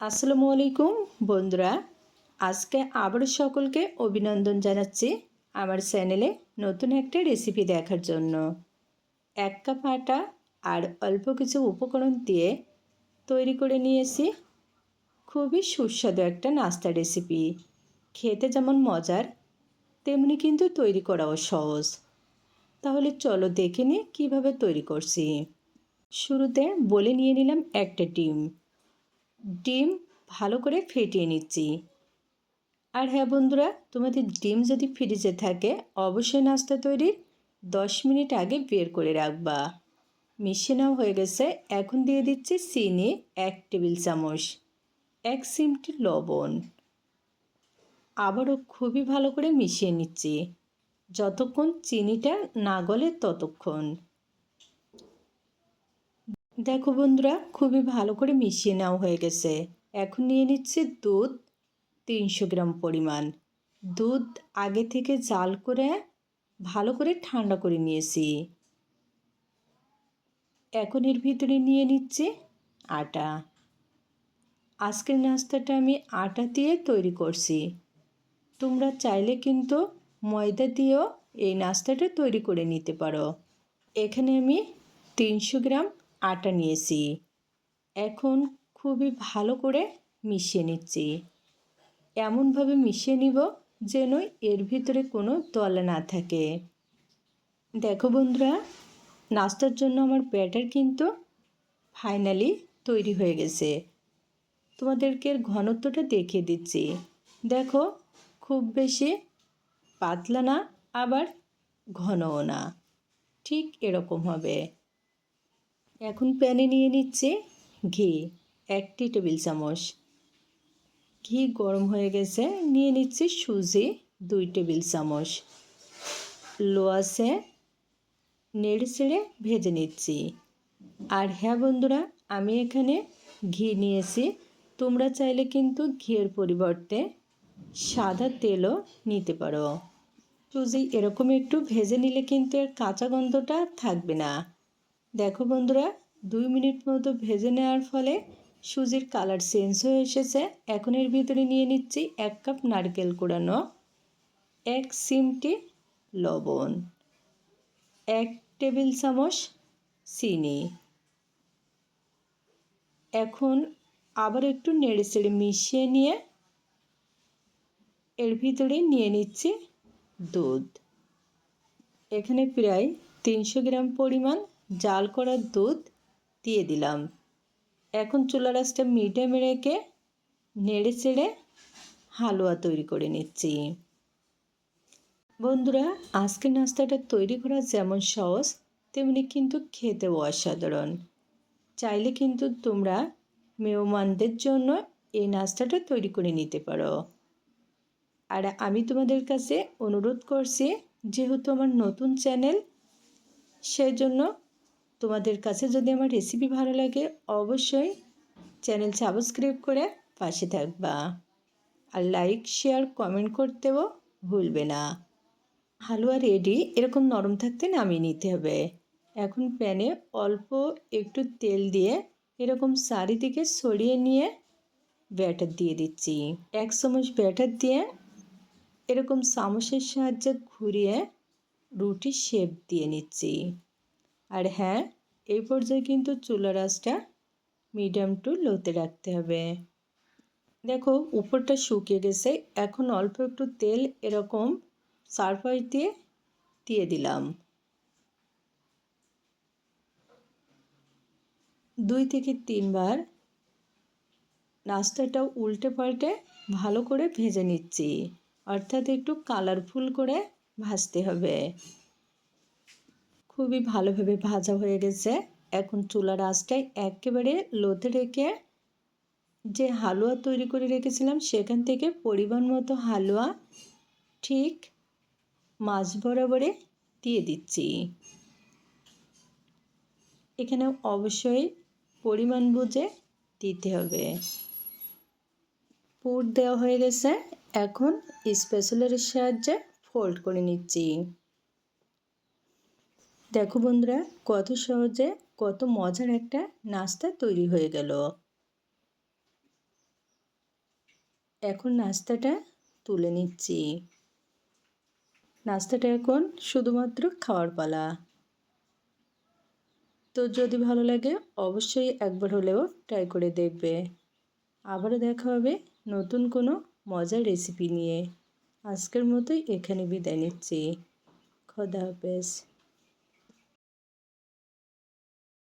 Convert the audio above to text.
আসসালামু আলাইকুম, বন্ধুরা। আজকে আবারও সকলকে অভিনন্দন জানাচ্ছি আমার চ্যানেলে নতুন একটা রেসিপি দেখার জন্য। এক কাপ আটা আর অল্প কিছু উপকরণ দিয়ে তৈরি করে নিয়েছি। খুবই সুস্বাদু একটা নাস্তা রেসিপি। খেতে যেমন মজার, তেমনি কিন্তু তৈরি করাও সহজ। তাহলে চলো দেখে নিই কীভাবে তৈরি করছি। শুরুতে বলে নিয়ে নিলাম একটা ডিম। ডিম ভালো করে ফেটিয়ে নিচ্ছি। আর হ্যাঁ বন্ধুরা, তোমাদের ডিম যদি ফ্রিজে থাকে, অবশ্যই নাস্তা তৈরির দশ মিনিট আগে বের করে রাখবা। মিশিয়ে হয়ে গেছে। এখন দিয়ে দিচ্ছি চিনি এক টেবিল চামচ, এক সিমটি লবণ। আবারও খুবই ভালো করে মিশিয়ে নিচ্ছি। যতক্ষণ চিনিটা না গলে ততক্ষণ। দেখো বন্ধুরা, খুবই ভালো করে মিশিয়ে নেওয়া হয়ে গেছে। এখন নিয়ে নিচ্ছে দুধ তিনশো গ্রাম পরিমাণ। দুধ আগে থেকে জাল করে ভালো করে ঠান্ডা করে নিয়েছি। এখন এর ভিতরে নিয়ে নিচ্ছে আটা। আজকের নাস্তাটা আমি আটা দিয়ে তৈরি করছি। তোমরা চাইলে কিন্তু ময়দা দিয়েও এই নাস্তাটা তৈরি করে নিতে পারো। এখানে আমি তিনশো গ্রাম আটা নিয়েছি। এখন খুবই ভালো করে মিশিয়ে নিচ্ছি। এমনভাবে মিশিয়ে নিব যেন এর ভিতরে কোনো তলা না থাকে। দেখো বন্ধুরা, নাস্তার জন্য আমার ব্যাটার কিন্তু ফাইনালি তৈরি হয়ে গেছে। তোমাদেরকে এর ঘনত্বটা দেখিয়ে দিচ্ছি। দেখো, খুব বেশি পাতলা না, আবার ঘনও না। ঠিক এরকম হবে। এখন প্যানে নিয়ে নিচ্ছে ঘি, একটি টেবিল চামচ। ঘি গরম হয়ে গেছে, নিয়ে নিচ্ছি সুজি, দুই টেবিল চামচ। লোয়াসে নেড়ে ছেড়ে ভেজে নিচ্ছি। আর হ্যাঁ বন্ধুরা, আমি এখানে ঘি নিয়েছি। তোমরা চাইলে কিন্তু ঘিয়ের পরিবর্তে সাদা তেলও নিতে পারো। সুজি এরকম একটু ভেজে নিলে কিন্তু এর কাঁচা গন্ধটা থাকবে না। দেখো বন্ধুরা, দুই মিনিট মতো ভেজে নেওয়ার ফলে সুজির কালার চেঞ্জ হয়ে এসেছে। এখন এর ভিতরে নিয়ে নিচ্ছি এক কাপ নারকেল কুড়ানো, এক সিমটি লবণ, এক টেবিল চামচ চিনি। এখন আবার একটু নেড়ে চেড়ে মিশিয়ে নিয়ে এর ভিতরে নিয়ে নিচ্ছি দুধ। এখানে প্রায় তিনশো গ্রাম পরিমাণ জাল করা দুধ দিয়ে দিলাম। এখন চুলা রাসটা মিডিয়ামে রেখে নেড়ে চেড়ে হালুয়া তৈরি করে নিচ্ছি। বন্ধুরা, আজকের নাস্তাটা তৈরি করা যেমন সহজ, তেমনি কিন্তু খেতেও অসাধারণ। চাইলে কিন্তু তোমরা মেহমানদের জন্য এই নাস্তাটা তৈরি করে নিতে পারো। আর আমি তোমাদের কাছে অনুরোধ করছি, যেহেতু আমার নতুন চ্যানেল, সেজন্য তোমাদের কাছে যদি আমার রেসিপি ভালো লাগে, অবশ্যই চ্যানেল সাবস্ক্রাইব করে পাশে থাকবা। আর লাইক শেয়ার কমেন্ট করতেও ভুলবে না। হালুয়া রেডি এরকম নরম থাকতে নামিয়ে নিতে হবে। এখন প্যানে অল্প একটু তেল দিয়ে এরকম চারিদিকে সরিয়ে নিয়ে ব্যাটার দিয়ে দিচ্ছি। এক চামচ ব্যাটার দিয়ে এরকম চামচের সাহায্যে ঘুরিয়ে রুটি শেপ দিয়ে নিচ্ছি। আর হ্যাঁ এই পর্যায়ে কিন্তু চুলা আঁচটা মিডিয়াম টু লোতে রাখতে হবে। দেখো, উপরটা শুকিয়ে গেছে, এখন অল্প একটু তেল এরকম সারফাইস দিয়ে দিয়ে দিলাম। দুই থেকে তিনবার নাস্তাটা উল্টে পাল্টে ভালো করে ভেজে নিচ্ছি, অর্থাৎ একটু কালারফুল করে ভাজতে হবে। খুবই ভালোভাবে ভাজা হয়ে গেছে। এখন চুলার আঁচটাই একেবারে লোতে রেখে যে হালুয়া তৈরি করে রেখেছিলাম, সেখান থেকে পরিমাণ মতো হালুয়া ঠিক মাছ বরাবরে দিয়ে দিচ্ছি। এখানে অবশ্যই পরিমাণ বুঝে দিতে হবে। পুর দেওয়া হয়ে গেছে। এখন স্পেশালের সাহায্যে ফোল্ড করে নিচ্ছি। দেখো বন্ধুরা, কত সহজে, কত মজার একটা নাস্তা তৈরি হয়ে গেল। এখন নাস্তাটা তুলে নিচ্ছি। নাস্তাটা এখন শুধুমাত্র খাওয়ার পালা। তো যদি ভালো লাগে, অবশ্যই একবার হলেও ট্রাই করে দেখবে। আবারও দেখা হবে নতুন কোনো মজার রেসিপি নিয়ে। আজকের মতোই এখানে বিদায় নিচ্ছি। খোদা হাফেজ।